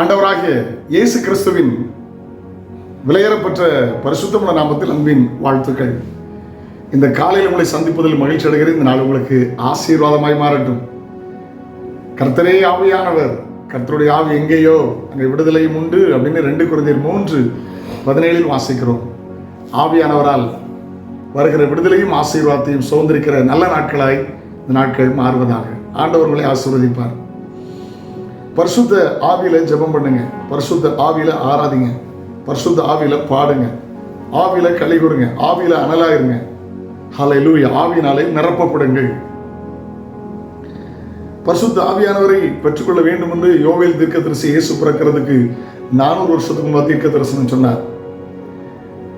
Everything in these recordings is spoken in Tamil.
ஆண்டவராகிய இயேசு கிறிஸ்துவின் விலையேறப்பெற்ற பரிசுத்தமுள்ள நாமத்தில் அன்பின் வாழ்த்துக்கள். இந்த காலையில் உங்களை சந்திப்பதில் மகிழ்ச்சி அடைகிறேன். இந்த நாள் உங்களுக்கு ஆசீர்வாதமாய் மாறட்டும். கர்த்தரே ஆவியானவர் கர்த்தருடைய ஆவி எங்கேயோ அங்கே விடுதலையும் உண்டு அப்படின்னு ரெண்டு குழந்தையர் மூன்று பதினேழில் வாசிக்கிறோம். ஆவியானவரால் வருகிற விடுதலையும் ஆசீர்வாதத்தையும் சுதந்திரிக்கிற நல்ல நாட்களாய் இந்த நாட்கள் மாறுவதாக. ஆண்டவர்களை ஆசீர்வதிப்பார். பரிசுத்த ஆவியில ஜெபம் பண்ணுங்க. பரிசுத்த ஆவியில ஆராதிங்க. பரிசுத்த ஆவியில பாடுங்க. ஆவியில களி கொடுங்க. ஆவியில அனலாயிருங்க. ஹலை லூயா ஆவியினாலே நிரப்பப்படுங்கள். பரிசுத்த ஆவியானவரை பெற்றுக்கொள்ள வேண்டும் என்று யோவேல் தீர்க்க தரிசி இயேசு பிறக்கிறதுக்கு நானூறு வருஷத்துக்கு முன்பு தீர்க்க தரிசனம் சொன்னார்.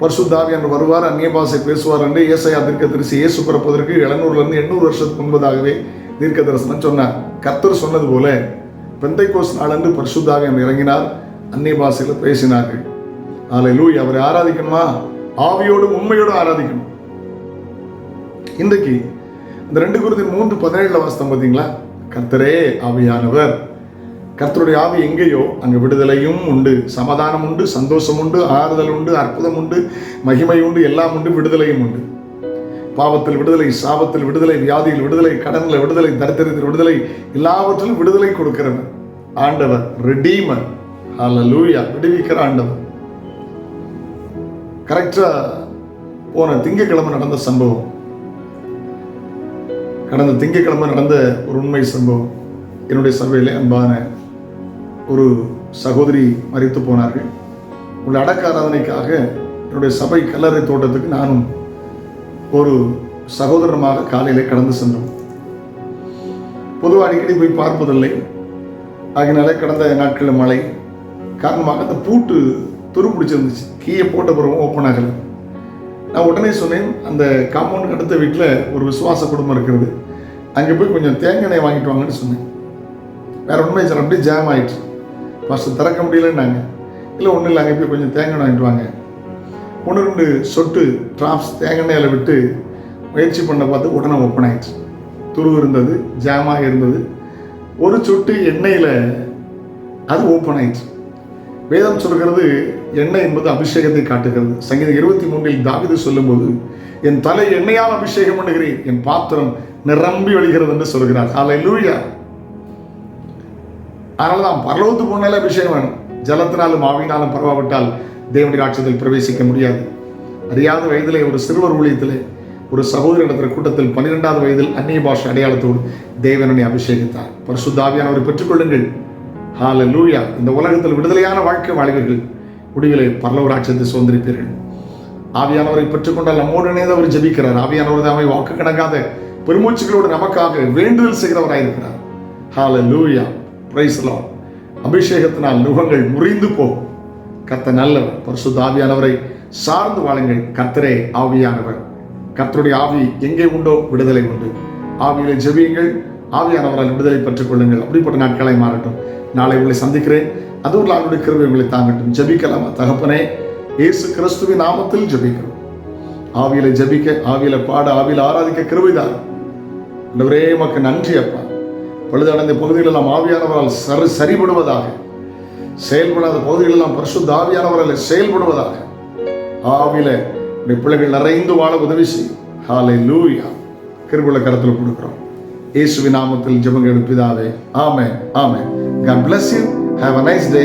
பரிசுத்த ஆவியானவர் வருவார் அந்நிய பாசை பேசுவார் என்று ஏசையா தீர்க்க தரிசி இயேசு பிறப்பதற்கு எழுநூறுல இருந்து எண்ணூறு வருஷத்துக்கு முன்பதாகவே தீர்க்க தரிசனம் சொன்னார். கர்த்தர் சொன்னது போல பெந்தை கோஸ் நாளன்று பரிசுத்தாக இறங்கினார். அந்நிய பாஷையில் பேசினார்கள். ஆலை லூய் அவரை ஆராதிக்கணுமா? ஆவியோடும் உண்மையோடும் ஆராதிக்கணும். இன்றைக்கு இந்த ரெண்டு குருதி மூன்று பதினேழுல வாசம் பார்த்தீங்களா? கர்த்தரே ஆவியானவர். கர்த்தருடைய ஆவி எங்கேயோ அங்கே விடுதலையும் உண்டு. சமாதானம் உண்டு சந்தோஷம் உண்டு ஆறுதல் உண்டு அற்புதம் உண்டு மகிமை உண்டு எல்லாம் உண்டு விடுதலையும் உண்டு. பாவத்தில் விடுதலை சாபத்தில் விடுதலை வியாதியில் விடுதலை கடனில் விடுதலை தரித்திரத்தில் விடுதலை எல்லாவற்றிலும் விடுதலை கொடுக்கிறவன் ஆண்டவர் ரெடீமர் ஹalleluya விடுவிக்கிற ஆண்டவர். கரெக்டா போன திங்கக்கிழமை நடந்த சம்பவம். கடந்த திங்கக்கிழமை நடந்த ஒரு உண்மை சம்பவம். என்னுடைய சபையில் அன்பான ஒரு சகோதரி மறித்து போனார்கள். உள்ள அடக்க ஆராதனைக்காக என்னுடைய சபை கல்லறை தோட்டத்துக்கு நானும் ஒரு சகோதரமாக காலையில் கடந்து சென்றோம். பொதுவாக அடிக்கடி போய் பார்ப்பதில்லை. அதனால கடந்த நாட்களில் மழை காரணமாக அந்த பூட்டு துரு பிடிச்சிருந்துச்சு. கீயை போட்ட பிறகு ஓப்பன் ஆகலை. நான் உடனே சொன்னேன் அந்த காம்பவுண்டுக்கு அடுத்த வீட்டில் ஒரு விசுவாச குடும்பம் இருக்கிறது. அங்கே போய் கொஞ்சம் தேங்காய் எண்ணெய் வாங்கிட்டு வாங்கன்னு சொன்னேன். வேற உண்மை சார் அப்படியே ஜாம் ஆயிடுச்சு. ஃபஸ்ட்டு திறக்க முடியலன்னாங்க. இல்லை ஒன்றும் இல்லை அங்கே போய் கொஞ்சம் தேங்காய் எண்ணெய் வாங்கிட்டு வாங்க. ஒன்று ரெண்டு சொட்டு ட்ராப்ஸ் தேங்காய் விட்டு முயற்சி பண்ண பார்த்து உடனே ஓப்பன் ஆயிடுச்சு. துரு இருந்தது ஜாமாக இருந்தது. ஒரு சொட்டு எண்ணெயில் அது ஓப்பன் ஆயிடுச்சு. வேதம் சொல்கிறது எண்ணெய் என்பது அபிஷேகத்தை காட்டுகிறது. சங்கீதம் இருபத்தி மூன்றில் தாவிது சொல்லும்போது என் தலை எண்ணெயால் அபிஷேகம் பண்ணுகிறேன் என் பாத்திரம் நிரம்பி வழிகிறது என்று சொல்கிறார். அதில் லூயா அதனால தான் பரலோகத்து போனாலே அபிஷேகம் வேணும். ஜலத்தினாலும் ஆவியினாலும் பரவாவிட்டால் தேவனுடைய ராட்சியத்தில் பிரவேசிக்க முடியாது. அறியாத வயதிலே ஒரு சிறுவர் ஊழியத்திலே ஒரு சகோதரி நடத்துகிற கூட்டத்தில் பன்னிரெண்டாவது வயதில் அந்நிய பாஷை அடையாளத்தோடு தேவனனை அபிஷேகித்தார். பரிசுத்தாவியானவரை பெற்றுக்கொள்ளுங்கள். ஹால லூயா இந்த உலகத்தில் விடுதலையான வாழ்க்கை வாழ்வீர்கள் முடிவிலே பரலவராட்சத்தை சுதந்திரிப்பீர்கள். ஆவியானவரை பெற்றுக்கொண்டால் நம்மோடு இணைந்து அவர் ஜபிக்கிறார். ஆவியானவர் தாமை வாக்கு கணக்காத பெருமூச்சுகளோடு நமக்காக வேண்டுதல் செய்கிறவராயிருக்கிறார். ஹால லூயா பிரைஸ்லாம் அபிஷேகத்தினால் நுகங்கள் முறிந்து போகும். கர்த்த நல்லவர் பரிசுத்த ஆவியானவரை சார்ந்து வாழுங்கள். கர்த்தரே ஆவியானவர். கர்த்தருடைய ஆவி எங்கே உண்டோ விடுதலை உண்டு. ஆவியிலே ஜெபியுங்கள். ஆவியானவரால் விடுதலை பெற்றுக் கொள்ளுங்கள் அப்படிப்பட்ட நாட்களை மாறட்டும். நாளை உங்களை சந்திக்கிறேன். அதுவும் அவருடைய கிருவை உங்களை தாங்கட்டும். ஜபிக்கலாம் தகப்பனே. இயேசு கிறிஸ்துவின் நாமத்தில் ஜபிக்கிறோம். ஆவியில ஜெபிக்க ஆவியில பாட ஆவியில ஆராதிக்க கிருபைதான் ஒரே மக்கள் நன்றி அப்பா. பழுதடைந்த பகுதிகள் எல்லாம் ஆவியானவரால் சரி சரிபடுவதாக செயல்படாத பகுதிகளெல்லாம் பரிசுத்த ஆவியானவரால் செயல்படுவதாக. ஆவில உடைய பிள்ளைகள் நிறைந்து வாழ உதவி செய்யும். ஹாலை லூயா கிருபுள்ள கரத்தில் கொடுக்குறோம். இயேசுவி நாமத்தில் ஜெபங்கள் எடுப்பிதாவே ஆமே ஆமே God bless you Have a nice day